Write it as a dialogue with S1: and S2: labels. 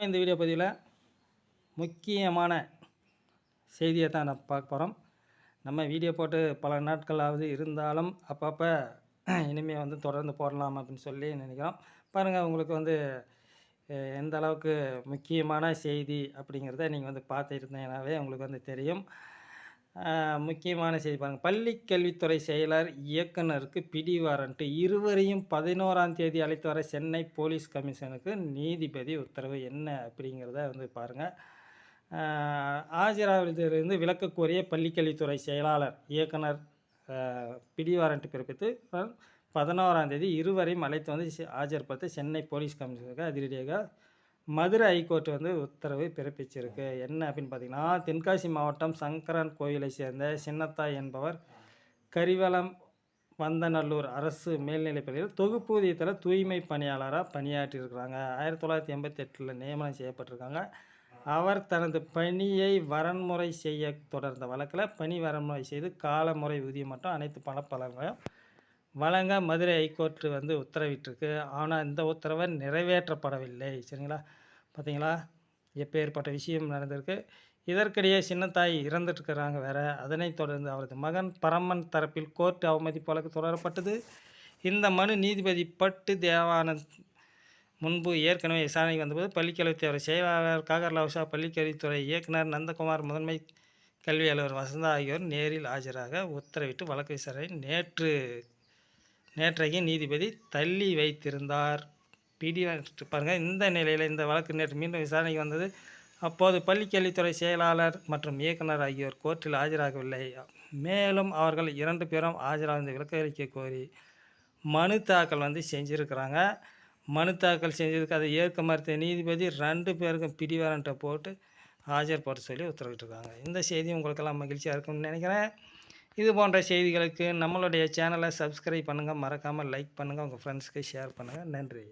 S1: இந்த வீடியோ பதிவில் முக்கியமான செய்தியை தான் நான் பார்க்க போகிறோம் நம்ம வீடியோ போட்டு பல நாட்களாவது இருந்தாலும் அப்பப்போ இனிமேல் வந்து தொடர்ந்து போடலாம் அப்படின்னு சொல்லி நினைக்கிறோம். பாருங்கள் உங்களுக்கு வந்து எந்த அளவுக்கு முக்கியமான செய்தி அப்படிங்கிறத நீங்கள் வந்து பார்த்துருந்தீங்கன்னாவே உங்களுக்கு வந்து தெரியும். முக்கியமான செய்தி பாருங்கள் பள்ளி கல்வித்துறை செயலர் இயக்குனருக்கு பிடி வாரண்ட்டு இருவரையும் பதினோராம் தேதி அழைத்து வர சென்னை போலீஸ் கமிஷனுக்கு நீதிபதி உத்தரவு என்ன அப்படிங்கிறத வந்து பாருங்கள் ஆஜராவதிலிருந்து விலக்கு கோரிய பள்ளிக்கல்வித்துறை செயலாளர் இயக்குனர் அஹ், பிடி பிறப்பித்து பதினோராம் தேதி இருவரையும் அழைத்து வந்து ஆஜர்படுத்த சென்னை போலீஸ் கமிஷனுக்கு அதிரடியாக மதுரை ஹைகோர்ட் வந்து உத்தரவு பிறப்பிச்சிருக்கு. என்ன அப்படின்னு பார்த்தீங்கன்னா தென்காசி மாவட்டம் சங்கரன் கோயிலை சேர்ந்த சின்னத்தாய் என்பவர் கரிவலம் வந்தநல்லூர் அரசு மேல்நிலைப்பள்ளியில் தொகுப்பூதியத்தில் தூய்மை பணியாளராக பணியாற்றியிருக்கிறாங்க. ஆயிரத்தி தொள்ளாயிரத்தி எண்பத்தெட்டில் நியமனம் செய்யப்பட்டிருக்காங்க. அவர் தனது பணியை வரன்முறை செய்ய தொடர்ந்த வழக்கில் பணி வரன்முறை செய்து காலமுறை ஊதியம் மற்றும் அனைத்து பணப்பலன்களையும் வழங்க மதுரை ஹைகோர்ட்டு வந்து உத்தரவிட்டிருக்கு. ஆனால் இந்த உத்தரவை நிறைவேற்றப்படவில்லை. சரிங்களா? பார்த்தீங்களா எப்பேற்பட்ட விஷயம் நடந்திருக்கு. இதற்கிடையே சின்னத்தாய் இறந்துட்டுருக்கிறாங்க வேற. அதனைத் தொடர்ந்து அவரது மகன் பரமன் தரப்பில் கோர்ட் அவமதிப்பு வழக்கு தொடரப்பட்டது. இந்த மனு நீதிபதி பட்டு தேவானந்த் முன்பு ஏற்கனவே விசாரணைக்கு வந்தபோது பள்ளிக்கல்வித்துறை செயலாளர் காகர்லாவுஷா பள்ளிக்கல்வித்துறை இயக்குனர் நந்தகுமார் முதன்மை கல்வி அலுவலர் வசந்தா ஆகியோர் நேரில் ஆஜராக உத்தரவிட்டு வழக்கு விசாரணை நேற்று நேற்றைக்கு நீதிபதி தள்ளி வைத்திருந்தார். பிடி பாருங்கள் இந்த நிலையில் இந்த வழக்கு நேற்று மீண்டும் விசாரணைக்கு வந்தது. அப்போது பள்ளிக்கல்வித்துறை செயலாளர் மற்றும் இயக்குனர் ஆகியோர் கோர்ட்டில் ஆஜராகவில்லை. மேலும் அவர்கள் இரண்டு பேரும் ஆஜராக விளக்க கோரி மனு தாக்கல் வந்து செஞ்சுருக்கிறாங்க. மனு தாக்கல் செஞ்சதுக்கு அதை ஏற்க மறுத்த நீதிபதி ரெண்டு பேருக்கும் பிடிவாரண்ட்டை போட்டு ஆஜர் போட சொல்லி உத்தரவிட்டிருக்காங்க. இந்த செய்தி உங்களுக்கெல்லாம் மகிழ்ச்சியாக இருக்கும்னு நினைக்கிறேன். இது போன்ற செய்திகளுக்கு நம்மளுடைய சேனலை சப்ஸ்கிரைப் பண்ணுங்கள் மறக்காமல் லைக் பண்ணுங்கள் உங்கள் ஃப்ரெண்ட்ஸ்க்கு ஷேர் பண்ணுங்கள் நன்றி.